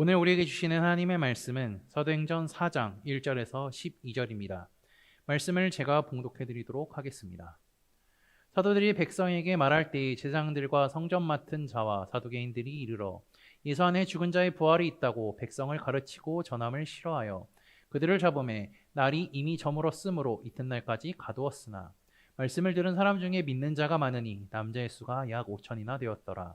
오늘 우리에게 주시는 하나님의 말씀은 사도행전 4장 1절에서 12절입니다. 말씀을 제가 봉독해 드리도록 하겠습니다. 사도들이 백성에게 말할 때에 제장들과 성전 맡은 자와 사두개인들이 이르러 예수 안에 죽은 자의 부활이 있다고 백성을 가르치고 전함을 싫어하여 그들을 잡음에 날이 이미 저물었으므로 이튿날까지 가두었으나 말씀을 들은 사람 중에 믿는 자가 많으니 남자의 수가 약 5천이나 되었더라.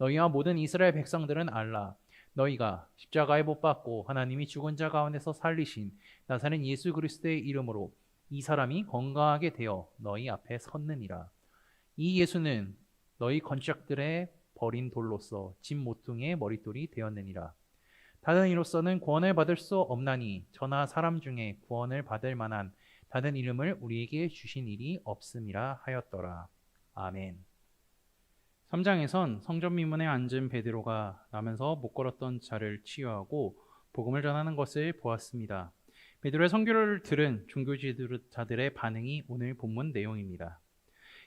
너희와 모든 이스라엘 백성들은 알라 너희가 십자가에 못 박고 하나님이 죽은 자 가운데서 살리신 나사렛 예수 그리스도의 이름으로 이 사람이 건강하게 되어 너희 앞에 섰느니라. 이 예수는 너희 건축들의 버린 돌로서 집 모퉁이의 머릿돌이 되었느니라. 다른 이로서는 구원을 받을 수 없나니 저나 사람 중에 구원을 받을 만한 다른 이름을 우리에게 주신 일이 없음이라 하였더라. 아멘. 3장에선 성전 미문에 앉은 베드로가 나면서 못 걸었던 자를 치유하고 복음을 전하는 것을 보았습니다. 베드로의 선교를 들은 종교 지도자들의 반응이 오늘 본문 내용입니다.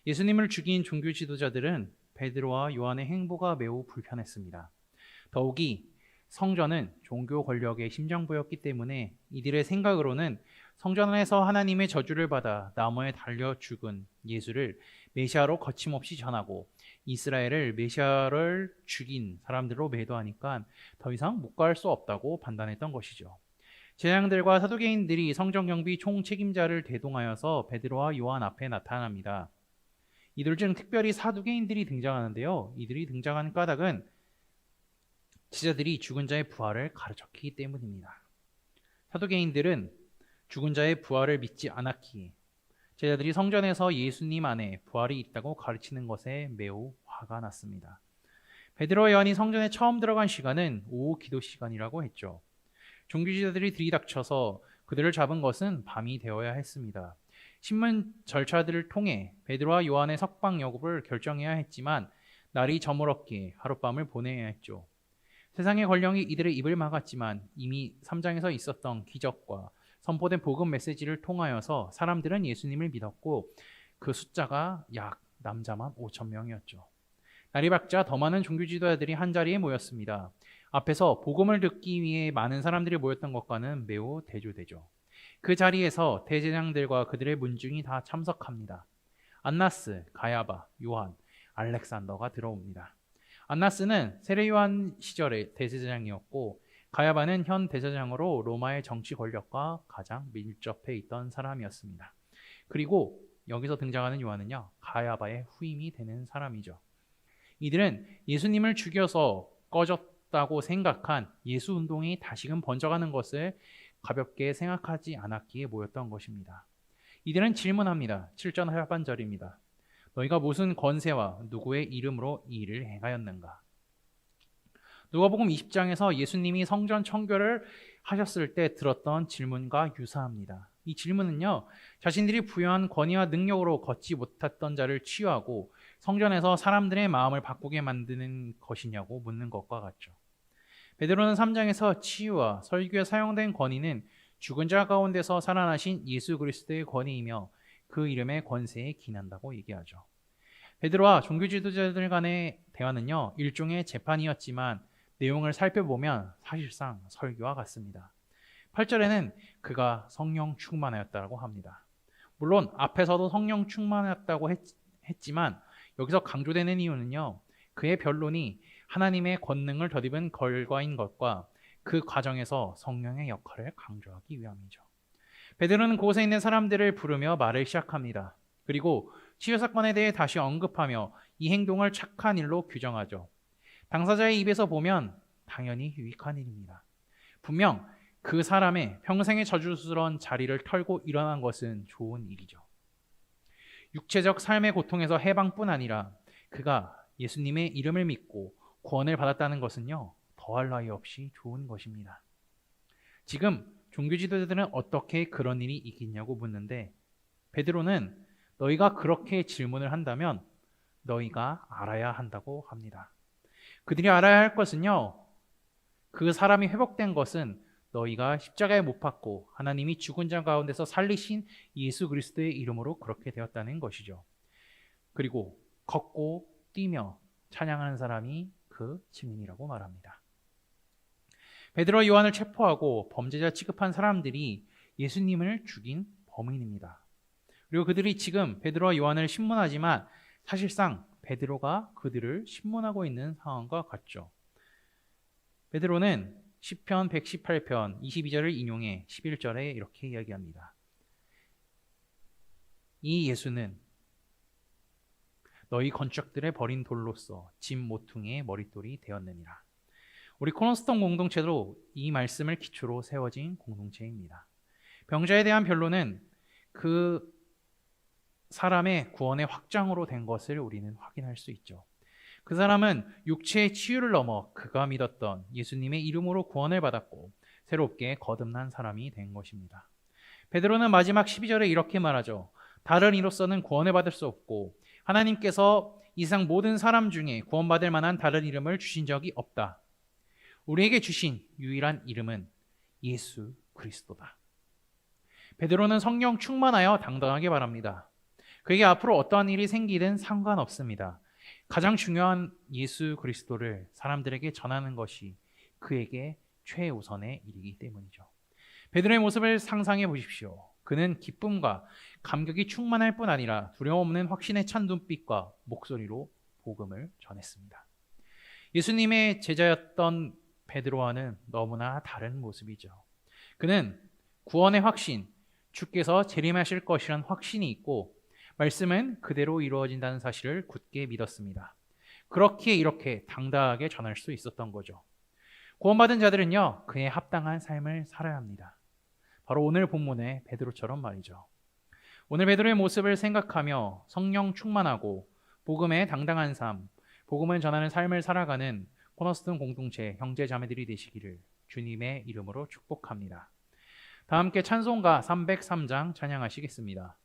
예수님을 죽인 종교 지도자들은 베드로와 요한의 행보가 매우 불편했습니다. 더욱이 성전은 종교 권력의 심정부였기 때문에 이들의 생각으로는 성전 안에서 하나님의 저주를 받아 나무에 달려 죽은 예수를 메시아로 거침없이 전하고 이스라엘을 메시아를 죽인 사람들로 매도하니까 더 이상 못 갈 수 없다고 판단했던 것이죠. 제장들과 사두개인들이 성전 경비 총 책임자를 대동하여서 베드로와 요한 앞에 나타납니다. 이들 중 특별히 사두개인들이 등장하는데요. 이들이 등장하는 까닭은 제자들이 죽은 자의 부활을 가르쳤기 때문입니다. 사두개인들은 죽은 자의 부활을 믿지 않았기에 제자들이 성전에서 예수님 안에 부활이 있다고 가르치는 것에 매우 화가 났습니다. 베드로와 요한이 성전에 처음 들어간 시간은 오후 기도 시간이라고 했죠. 종교지자들이 들이닥쳐서 그들을 잡은 것은 밤이 되어야 했습니다. 신문 절차들을 통해 베드로와 요한의 석방 여부를 결정해야 했지만 날이 저물었기에 하룻밤을 보내야 했죠. 세상의 권력이 이들의 입을 막았지만 이미 3장에서 있었던 기적과 선포된 복음 메시지를 통하여서 사람들은 예수님을 믿었고 그 숫자가 약 남자만 5천 명이었죠. 밝자 더 많은 종교 지도자들이 한 자리에 모였습니다. 앞에서 복음을 듣기 위해 많은 사람들이 모였던 것과는 매우 대조되죠. 그 자리에서 대제장들과 그들의 문중이 다 참석합니다. 안나스, 가야바, 요한, 알렉산더가 들어옵니다. 안나스는 세례 요한 시절의 대제사장이었고 가야바는 현 대제사장으로 로마의 정치 권력과 가장 밀접해 있던 사람이었습니다. 그리고 여기서 등장하는 요한은요 가야바의 후임이 되는 사람이죠. 이들은 예수님을 죽여서 꺼졌다고 생각한 예수 운동이 다시금 번져가는 것을 가볍게 생각하지 않았기에 모였던 것입니다. 이들은 질문합니다. 7절 하반절입니다. 너희가 무슨 권세와 누구의 이름으로 이 일을 행하였는가? 누가복음 20장에서 예수님이 성전 청결을 하셨을 때 들었던 질문과 유사합니다. 이 질문은요, 자신들이 부여한 권위와 능력으로 걷지 못했던 자를 치유하고 성전에서 사람들의 마음을 바꾸게 만드는 것이냐고 묻는 것과 같죠. 베드로는 3장에서 치유와 설교에 사용된 권위는 죽은 자 가운데서 살아나신 예수 그리스도의 권위이며 그 이름의 권세에 기난다고 얘기하죠. 베드로와 종교 지도자들 간의 대화는요, 일종의 재판이었지만 내용을 살펴보면 사실상 설교와 같습니다. 8절에는 그가 성령 충만하였다고 합니다. 물론 앞에서도 성령 충만하였다고 했, 했지만 여기서 강조되는 이유는요. 그의 변론이 하나님의 권능을 덧입은 결과인 것과 그 과정에서 성령의 역할을 강조하기 위함이죠. 베드로는 그곳에 있는 사람들을 부르며 말을 시작합니다. 그리고 치유 사건에 대해 다시 언급하며 이 행동을 착한 일로 규정하죠. 당사자의 입에서 보면 당연히 유익한 일입니다. 분명 그 사람의 평생의 저주스러운 자리를 털고 일어난 것은 좋은 일이죠. 육체적 삶의 고통에서 해방뿐 아니라 그가 예수님의 이름을 믿고 구원을 받았다는 것은요, 더할 나위 없이 좋은 것입니다. 지금 종교 지도자들은 어떻게 그런 일이 있겠냐고 묻는데 베드로는 너희가 그렇게 질문을 한다면 너희가 알아야 한다고 합니다. 그들이 알아야 할 것은요. 그 사람이 회복된 것은 너희가 십자가에 못 박고 하나님이 죽은 자 가운데서 살리신 예수 그리스도의 이름으로 그렇게 되었다는 것이죠. 그리고 걷고 뛰며 찬양하는 사람이 그 증인이라고 말합니다. 베드로 요한을 체포하고 범죄자 취급한 사람들이 예수님을 죽인 범인입니다. 그리고 그들이 지금 베드로와 요한을 신문하지만 사실상 베드로가 그들을 신문하고 있는 상황과 같죠. 베드로는 시편 118편 22절을 인용해 11절에 이렇게 이야기합니다. 이 예수는 너희 건축들의 버린 돌로서 집 모퉁이의 머릿돌이 되었느니라. 우리 코너스톤 공동체도 이 말씀을 기초로 세워진 공동체입니다. 병자에 대한 변론은 그 사람의 구원의 확장으로 된 것을 우리는 확인할 수 있죠. 그 사람은 육체의 치유를 넘어 그가 믿었던 예수님의 이름으로 구원을 받았고 새롭게 거듭난 사람이 된 것입니다. 베드로는 마지막 12절에 이렇게 말하죠. 다른 이로서는 구원을 받을 수 없고 하나님께서 이상 모든 사람 중에 구원받을 만한 다른 이름을 주신 적이 없다. 우리에게 주신 유일한 이름은 예수 그리스도다. 베드로는 성령 충만하여 당당하게 말합니다. 그에게 앞으로 어떠한 일이 생기든 상관없습니다. 가장 중요한 예수 그리스도를 사람들에게 전하는 것이 그에게 최우선의 일이기 때문이죠. 베드로의 모습을 상상해 보십시오. 그는 기쁨과 감격이 충만할 뿐 아니라 두려움 없는 확신에 찬 눈빛과 목소리로 복음을 전했습니다. 예수님의 제자였던 베드로와는 너무나 다른 모습이죠. 그는 구원의 확신, 주께서 재림하실 것이란 확신이 있고 말씀은 그대로 이루어진다는 사실을 굳게 믿었습니다. 그렇게 이렇게 당당하게 전할 수 있었던 거죠. 구원받은 자들은요, 그에 합당한 삶을 살아야 합니다. 바로 오늘 본문의 베드로처럼 말이죠. 오늘 베드로의 모습을 생각하며 성령 충만하고 복음에 당당한 삶, 복음을 전하는 삶을 살아가는 코너스톤 공동체 형제 자매들이 되시기를 주님의 이름으로 축복합니다. 다 함께 찬송가 303장 찬양하시겠습니다.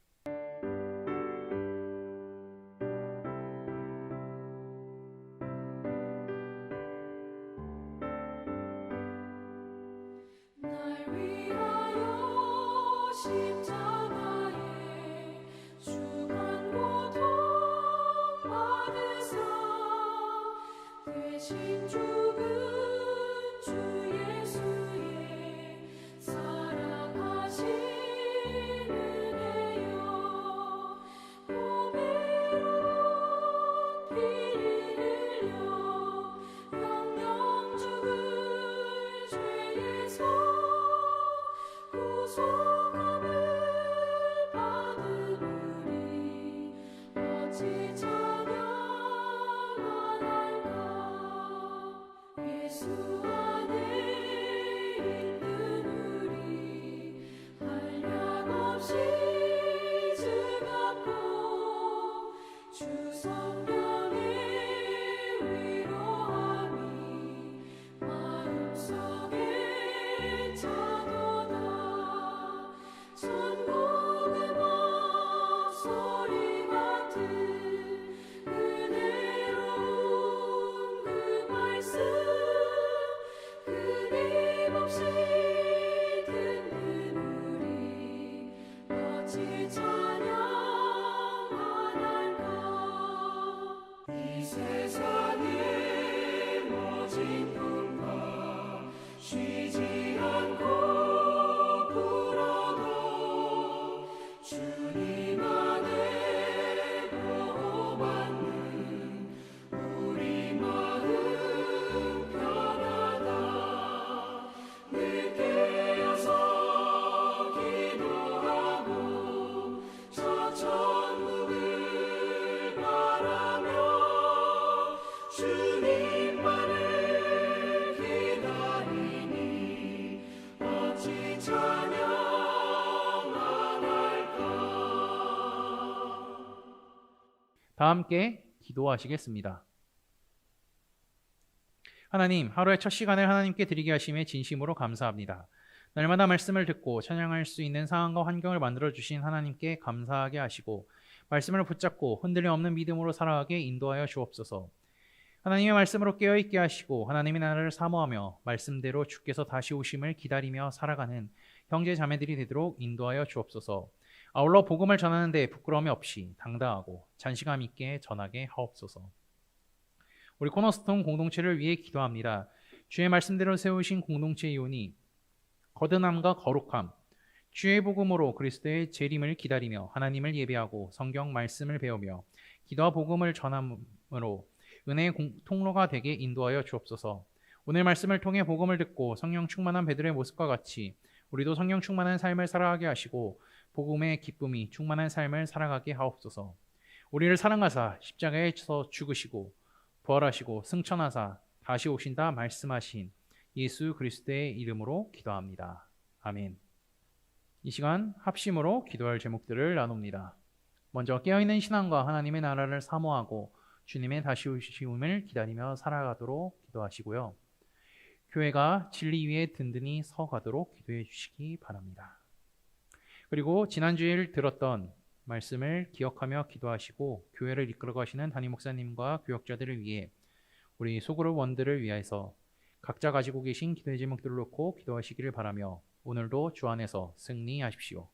다 함께 기도하시겠습니다. 하나님, 하루의 첫 시간을 하나님께 드리게 하심에 진심으로 감사합니다. 날마다 말씀을 듣고 찬양할 수 있는 상황과 환경을 만들어 주신 하나님께 감사하게 하시고 말씀을 붙잡고 흔들림 없는 믿음으로 살아가게 인도하여 주옵소서. 하나님의 말씀으로 깨어 있게 하시고 하나님의 나라를 사모하며 말씀대로 주께서 다시 오심을 기다리며 살아가는 형제 자매들이 되도록 인도하여 주옵소서. 아울러 복음을 전하는데 부끄러움이 없이 당당하고 잔시감 있게 전하게 하옵소서. 우리 코너스톤 공동체를 위해 기도합니다. 주의 말씀대로 세우신 공동체 이온이 거듭남과 거룩함, 주의 복음으로 그리스도의 재림을 기다리며 하나님을 예배하고 성경 말씀을 배우며 기도와 복음을 전함으로 은혜의 공- 통로가 되게 인도하여 주옵소서. 오늘 말씀을 통해 복음을 듣고 성령 충만한 베드로의 모습과 같이 우리도 성령 충만한 삶을 살아가게 하시고 복음의 기쁨이 충만한 삶을 살아가게 하옵소서. 우리를 사랑하사 십자가에서 죽으시고 부활하시고 승천하사 다시 오신다 말씀하신 예수 그리스도의 이름으로 기도합니다. 아멘. 이 시간 합심으로 기도할 제목들을 나눕니다. 먼저 깨어있는 신앙과 하나님의 나라를 사모하고 주님의 다시 오심을 기다리며 살아가도록 기도하시고요. 교회가 진리 위에 든든히 서가도록 기도해 주시기 바랍니다. 그리고 지난주일 들었던 말씀을 기억하며 기도하시고 교회를 이끌어 가시는 담임 목사님과 교역자들을 위해 우리 소그룹 원들을 위해서 각자 가지고 계신 기도의 제목들을 놓고 기도하시기를 바라며 오늘도 주 안에서 승리하십시오.